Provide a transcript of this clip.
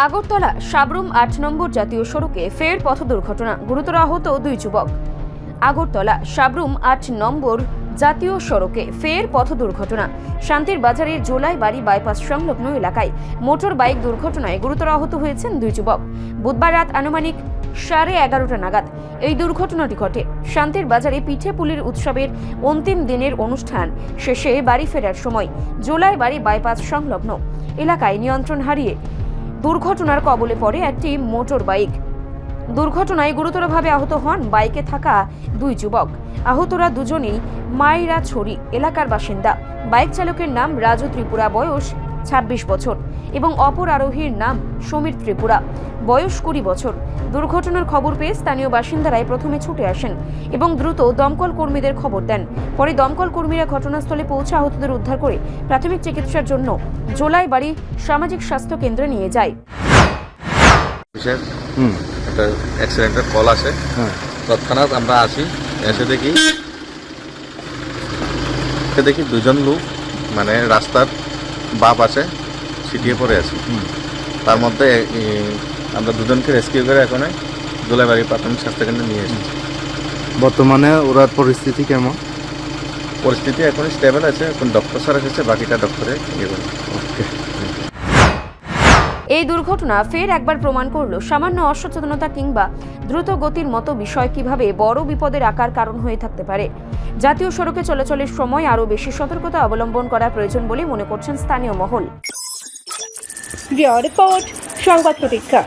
আগরতলা সাবরুম আট নম্বর জাতীয় সড়কে ফের পথ দুর্ঘটনা। গুরুতর আহত দুই যুবক। আগরতলা সাবরুম আট নম্বর জাতীয় সড়কে ফের পথ দুর্ঘটনা। শান্তির বাজারের জোলাই বাড়ি বাইপাস সংলগ্ন এলাকায় মোটর বাইক দুর্ঘটনায় গুরুতর আহত হয়েছেন দুই যুবক। বুধবার রাত আনুমানিক সাড়ে এগারোটা নাগাদ এই দুর্ঘটনাটি ঘটে। শান্তির বাজারে পিঠে পুলির উৎসবের অন্তিম দিনের অনুষ্ঠান শেষে বাড়ি ফেরার সময় জোলাই বাড়ি বাইপাস সংলগ্ন এলাকায় নিয়ন্ত্রণ হারিয়ে দুর্ঘটনার কবলে পড়ে একটি মোটর বাইক দুর্ঘটনায় গুরুতরভাবে আহত হন বাইকে থাকা দুই যুবক। আহতরা দুজনেই মাইরা ছড়ি এলাকার বাসিন্দা। বাইক চালকের নাম রাজু ত্রিপুরা, বয়স ২৬ বছর, এবং অপর আরোহীর নাম সমীর ত্রিপুরা। বয়স কুড়ি বছর। দুর্ঘটনার খবর পেয়ে স্থানীয় বাসিন্দারাই প্রথমে ছুটে আসেন এবং দ্রুত দমকল কর্মীদের খবর দেন। পরে দমকল কর্মীরা ঘটনাস্থলে পৌঁছে আহতদের উদ্ধার করে প্রাথমিক চিকিৎসার জন্য জোলাই বাড়ি সামাজিক স্বাস্থ্য কেন্দ্রে নিয়ে যায়। হুম। একটা অ্যাক্সিডেন্টের কল আসে। হ্যাঁ। তৎক্ষণাৎ আমরা আসি এসে দেখি এসে দেখি দুজন লোক মানে রাস্তার বাপ আছে ছিটিয়ে পড়ে আছে। হুম। তার মধ্যে আমরা দুজনকে রেস্কিউ করে এখন দোলাবাড়ি প্রাথমিক স্বাস্থ্যকেন্দ্রে নিয়ে এসেছি। বর্তমানে ওরার পরিস্থিতি কেমন? পরিস্থিতি এখন স্টেবল আছে এখন ডক্টর স্যার এসেছে বাকিটা ডক্টরে ইয়ে করে। ওকে এই দুর্ঘটনা ফের একবার প্রমাণ করল সামান্য অসচেতনতা কিংবা দ্রুত গতির মতো বিষয় কীভাবে বড় বিপদের আকার কারণ হয়ে থাকতে পারে। জাতীয় সড়কে চলাচলের সময় আরও বেশি সতর্কতা অবলম্বন করা প্রয়োজন বলে মনে করছেন স্থানীয় মহল। রিপোর্ট সংবাদ প্রতীক্ষা।